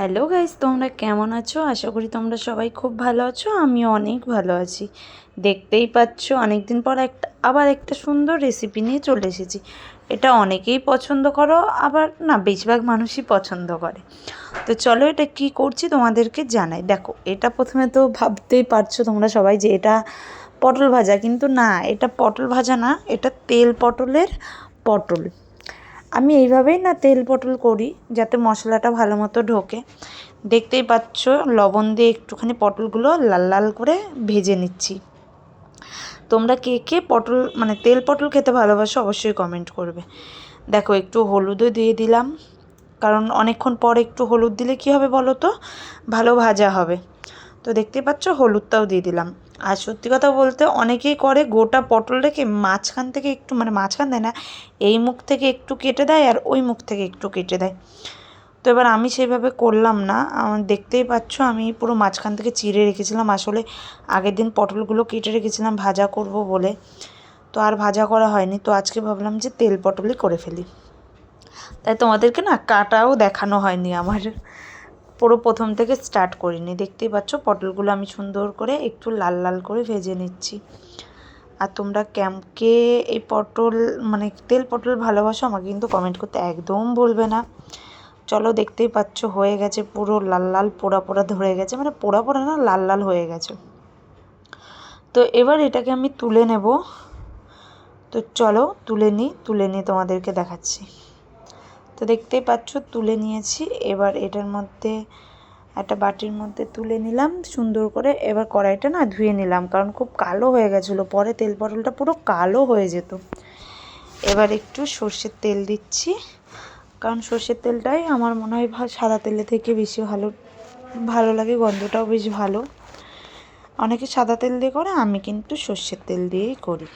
Hello guys, তোমরা কেমন আছো? আশা করি তোমরা সবাই খুব ভালো আছো আমি অনেক ভালো আছি। দেখতেই পাচ্ছ অনেক দিন পর একটা, আবার একটা সুন্দর রেসিপি নিয়ে চলে এসেছি। এটা অনেকেই পছন্দ করো, আবার না, বেশিরভাগ মানুষই পছন্দ করে। তো চলো এটা কি করছি তোমাদেরকে জানাই। দেখো, এটা প্রথমে তো ভাবতেই পারছ তোমরা সবাই যে এটা পটল ভাজা, কিন্তু না, এটা পটল ভাজা না, এটা তেল পটলের পটল। আমি এইভাবেই না তেল পটল করি যাতে মশলাটা ভালো মতো ঢোকে। দেখতেই পাচ্ছ, লবণ দিয়ে একটুখানি পটলগুলো লাল লাল করে ভেজে নিচ্ছি। তোমরা কে কে পটল মানে তেল পটল খেতে ভালোবাসো অবশ্যই কমেন্ট করবে। দেখো, একটু হলুদও দিয়ে দিলাম। কারণ অনেকক্ষণ পর একটু হলুদ দিলে কী হবে বলো তো? ভালো ভাজা হবে। তো দেখতেই পাচ্ছ, হলুদটাও দিয়ে দিলাম। আর সত্যি কথা বলতে অনেকেই করে গোটা পটল রেখে মাঝখান থেকে একটু মানে মাঝখান দেয় না, এই মুখ থেকে একটু কেটে দেয় আর ওই মুখ থেকে একটু কেটে দেয়। তো এবার আমি সেইভাবে করলাম না। দেখতেই পাচ্ছ আমি পুরো মাঝখান থেকে চিড়ে রেখেছিলাম। আসলে আগের দিন পটলগুলো কেটে রেখেছিলাম, ভাজা করব বলে। তো আর ভাজা করা হয়নি। তো আজকে ভাবলাম যে তেল পটলই করে ফেলি। তাই তোমাদেরকে না কাটাও দেখানো হয়নি আমার। পুরো প্রথম থেকে স্টার্ট করিনি। দেখতেই পাচ্ছ, পটলগুলো আমি সুন্দর করে একটু লাল লাল করে ভেজে নিচ্ছি। আর তোমরা ক্যাম্পকে এই পটল মানে তেল পটল ভালোবাসো, আমাকে কিন্তু কমেন্ট করতে একদম বলবে না। চলো দেখতেই পাচ্ছ, হয়ে গেছে পুরো লাল লাল, পোড়া পোড়া ধরে গেছে। মানে পোড়া পোড়া না, লাল লাল হয়ে গেছে। তো এবার এটাকে আমি তুলে নেব। তো চলো তুলে নিই, তুলে নিয়ে তোমাদেরকে দেখাচ্ছি। তো দেখতেই পাচ্ছ, তুলে নিয়েছি। এবার এটার মধ্যে, একটা বাটির মধ্যে তুলে নিলাম, সুন্দর করে। এবার কড়াইটা না ধুয়ে নিলাম, কারণ খুব কালো হয়ে গেছিল। পরে তেল পটলটা পুরো কালো হয়ে যেত। এবার একটু সর্ষের তেল দিচ্ছি, কারণ সর্ষের তেলটাই আমার মনে হয় সাদা তেলের থেকে বেশি ভালো ভালো লাগে, গন্ধটাও বেশ ভালো। অনেকে সাদা তেল দিয়ে করে, আমি কিন্তু সর্ষের তেল দিয়েই করি।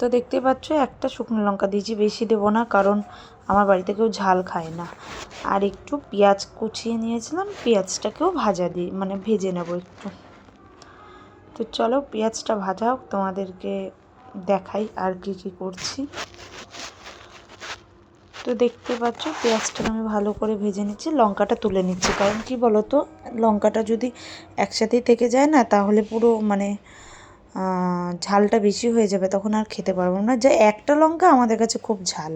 তো দেখতে পাচ্ছ, একটা শুকনো লঙ্কা দিয়েছি বেশি দেবো না, কারণ আমার বাড়িতে কেউ ঝাল খায় না। আর একটু পেঁয়াজ কুচিয়ে নিয়েছিলাম, পেঁয়াজটাকেও ভাজা দিই মানে ভেজে নেব একটু। তো চলো পেঁয়াজটা ভাজা হোক, তোমাদেরকে দেখাই আর কি কি করছি। তো দেখতে পাচ্ছ পেঁয়াজটা আমি ভালো করে ভেজে নিচ্ছি, লঙ্কাটা তুলে নিচ্ছি। কারণ কি বলো তো লঙ্কাটা যদি একসাথেই থেকে যায় না, তাহলে পুরো মানে ঝালটা বেশি হয়ে যাবে, তখন আর খেতে পারব না। যে একটা লঙ্কা আমাদের কাছে খুব ঝাল।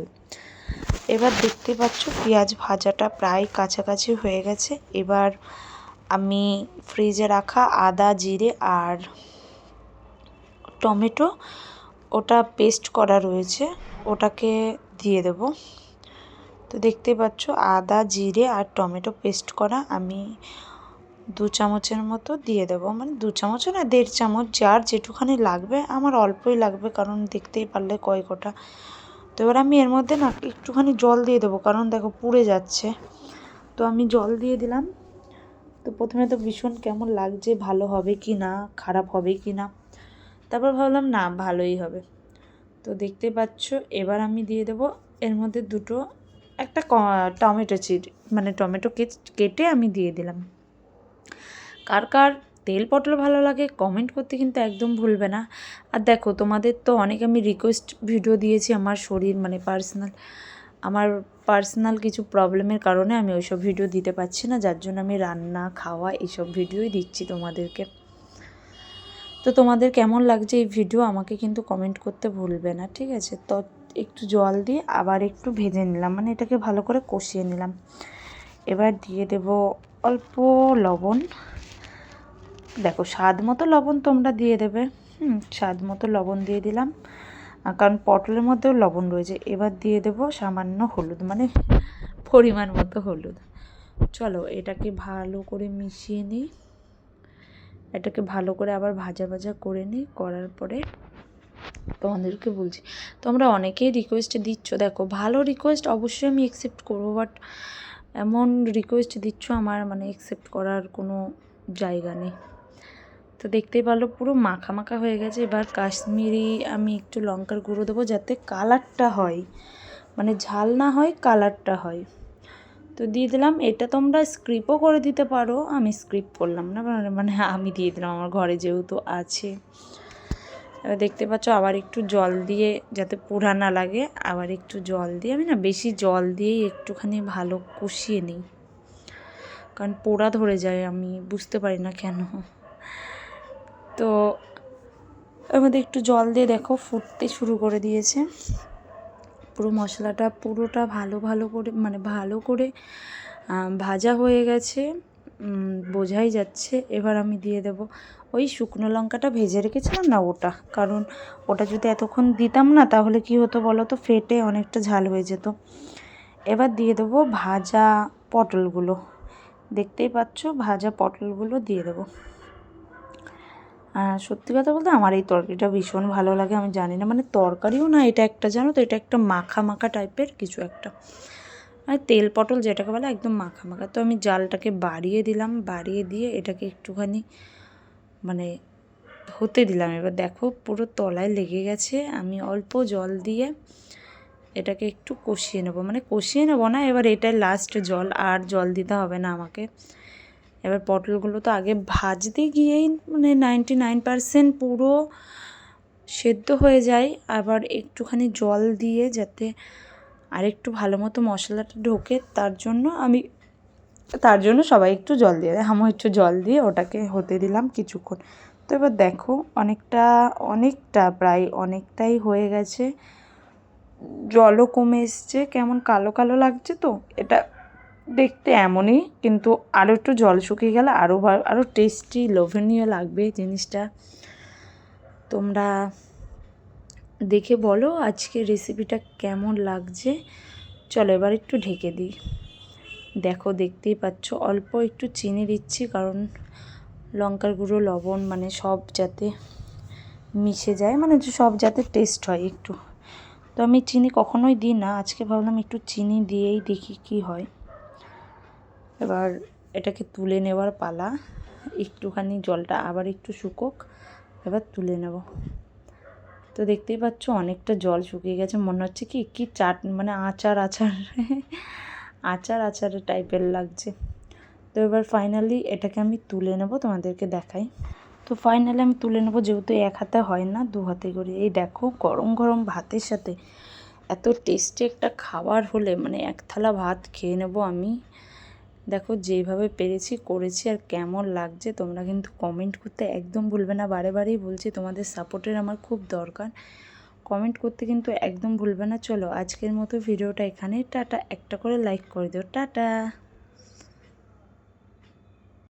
এবার দেখতে পাচ্ছ পেঁয়াজ ভাজাটা প্রায় কাছাকাছি হয়ে গেছে। এবার আমি ফ্রিজে রাখা আদা, জিরে আর টমেটো, ওটা পেস্ট করা রয়েছে, ওটাকে দিয়ে দেব। তো দেখতে পাচ্ছ আদা, জিরে আর টমেটো পেস্ট করা, আমি দু চামচের মতো দিয়ে দেবো। মানে দু চামচও না, দেড় চামচ যার যেটুখানি লাগবে, আমার অল্পই লাগবে, কারণ দেখতেই পারলে কয় কটা তো এবার আমি এর মধ্যে না একটুখানি জল দিয়ে দেবো, কারণ দেখো পুড়ে যাচ্ছে। তো আমি জল দিয়ে দিলাম। তো প্রথমে তো ভীষণ কেমন লাগছে, ভালো হবে কি না, খারাপ হবে কি না। তারপর ভাবলাম না, ভালোই হবে। তো দেখতে পাচ্ছ, এবার আমি দিয়ে দেবো এর মধ্যে দুটো একটা টমেটো চিট মানে টমেটো কেটে আমি দিয়ে দিলাম। কার কার তেল পটল ভালো লাগে কমেন্ট করতে কিন্তু একদম ভুলবে না। আর দেখো, তোমাদের তো অনেক আমি রিকোয়েস্ট ভিডিও দিয়েছি আমার শরীর মানে পার্সোনাল আমার পার্সোনাল কিছু প্রবলেমের কারণে আমি ওইসব ভিডিও দিতে পারছি না, যার জন্য আমি রান্না, খাওয়া এইসব ভিডিওই দিচ্ছি তোমাদেরকে। তো তোমাদের কেমন লাগছে এই ভিডিও আমাকে কিন্তু কমেন্ট করতে ভুলবে না, ঠিক আছে? তো একটু জল দিয়ে আবার একটু ভেজে নিলাম মানে এটাকে ভালো করে কষিয়ে নিলাম। এবার দিয়ে দেব অল্প লবণ। দেখো, স্বাদ মতো লবণ তোমরা দিয়ে দেবে। হুম, স্বাদ মতো লবণ দিয়ে দিলাম। কারণ পটলের মধ্যেও লবণ রয়েছে। এবার দিয়ে দেব সামান্য হলুদ মানে পরিমাণ মতো হলুদ। চলো, এটাকে ভালো করে মিশিয়ে নিই। এটাকে ভালো করে আবার ভাজা ভাজা করে নিই। করার পরে তোমাদেরকে বলছি, তোমরা অনেকেই রিকোয়েস্ট দিচ্ছ। দেখো, ভালো রিকোয়েস্ট অবশ্যই আমি অ্যাকসেপ্ট করব বাট এমন রিকোয়েস্ট দিচ্ছ আমার মানে অ্যাকসেপ্ট করার কোনো জায়গা নেই। তো দেখতেই পারল পুরো মাখা মাখা হয়ে গেছে। এবার কাশ্মীরি আমি একটু লঙ্কার গুঁড়ো দেবো যাতে কালারটা হয়। মানে ঝাল না হয়, কালারটা হয়। তো দিয়ে দিলাম। এটা তোমরা স্ক্রিপও করে দিতে পারো। আমি স্ক্রিপ করলাম না। মানে আমি দিয়ে দিলাম। আমার ঘরে যেহেতু আছে। এবার দেখতে পাচ্ছ আবার একটু জল দিয়ে যাতে পোড়া না লাগে, আবার একটু জল দিয়ে আমি না বেশি জল দিয়েই একটুখানি ভালো কষিয়ে নিই। কারণ পোড়া ধরে যায়। আমি বুঝতে পারি না কেন। তো মধ্যে একটু জল দিয়ে দেখো, ফুটতে শুরু করে দিয়েছে। পুরো মশলাটা পুরোটা ভালো ভালো করে মানে ভালো করে ভাজা হয়ে গেছে। বোঝাই যাচ্ছে। এবার আমি দিয়ে দেব ওই শুকনো লঙ্কাটা ভেজে রেখেছিলাম না ওটা? কারণ ওটা যদি এতক্ষণ দিতাম না, তাহলে কি হতো বলো তো? ফেটে অনেকটা ঝাল হয়ে যেত। এবার দিয়ে দেবো ভাজা পটলগুলো। দেখতেই পাচ্ছ, ভাজা পটলগুলো দিয়ে দেবো। সত্যি কথা বলতে আমার এই তরকারিটা ভীষণ ভালো লাগে, আমি জানি না। মানে তরকারিও না, এটা একটা জানো তো, এটা একটা মাখা মাখা টাইপের কিছু একটা। মানে তেল পটল যেটাকে বলে একদম মাখা মাখা। তো আমি জালটাকে বাড়িয়ে দিলাম, বাড়িয়ে দিয়ে এটাকে একটুখানি মানে হতে দিলাম। এবার দেখো পুরো তলায় লেগে গেছে, আমি অল্প জল দিয়ে এটাকে একটু কষিয়ে নেব। মানে কষিয়ে নেব না, এবার এটাই লাস্ট জল, আর জল দিতে হবে না আমাকে। এবার পটলগুলো তো আগে ভাজতে গিয়েই মানে নাইনটি নাইন পারসেন্ট পুরো সেদ্ধ হয়ে যায়। আবার একটুখানি জল দিয়ে যাতে আরেকটু ভালো মতো মশলাটা ঢোকে, তার জন্য আমি, তার জন্য সবাই একটু জল দিয়ে দেয়। আমিও একটু জল দিয়ে ওটাকে হতে দিলাম কিছুক্ষণ। তো এবার দেখো অনেকটা অনেকটা প্রায় অনেকটাই হয়ে গেছে। জলও কমে এসছে, কেমন কালো কালো লাগছে তো, এটা দেখতে এমনই, কিন্তু আরও একটু জল শুকিয়ে গেলে আরও আরও টেস্টি লোভনীয় লাগবে জিনিসটা। তোমরা দেখে বলো আজকে রেসিপিটা কেমন লাগছে। চলো এবার একটু ঢেকে দিই। দেখো, দেখতেই পাচ্ছ, অল্প একটু চিনি দিচ্ছি, কারণ লঙ্কার গুঁড়ো, লবণ মানে সব যাতে মিশে যায় মানে সব যাতে টেস্ট হয় একটু। তো আমি চিনি কখনোই দিই না, আজকে ভাবলাম একটু চিনি দিয়েই দেখি কি হয়। এবার এটাকে তুলে নেওয়ার পালা। একটুখানি জলটা আবার একটু শুকোক, এবার তুলে নেব। তো দেখতেই পাচ্ছ অনেকটা জল শুকিয়ে গেছে। মনে হচ্ছে কি কি চাট মানে আচার আচার। আচার আচার টাইপের লাগছে। তো এবার ফাইনালি এটাকে আমি তুলে নেব, তোমাদেরকে দেখাই। তো ফাইনালি আমি তুলে নেব, যেহেতু এক হাতে হয় না, দু হাতে করে। এই দেখো, গরম গরম ভাতের সাথে এত টেস্টি একটা খাবার হলে মানে এক থালা ভাত খেয়ে নেব আমি। দেখো যেইভাবে পেরেছি, করেছি আর কেমন লাগছে তোমরা কিন্তু কমেন্ট করতে একদম ভুলবে না। বারে বারেই বলছি তোমাদের সাপোর্টের আমার খুব দরকার। কমেন্ট করতে কিন্তু একদম ভুলবে না। চলো আজকের মতো ভিডিওটা এখানে টাটা। একটা করে লাইক করে দিও। টাটা।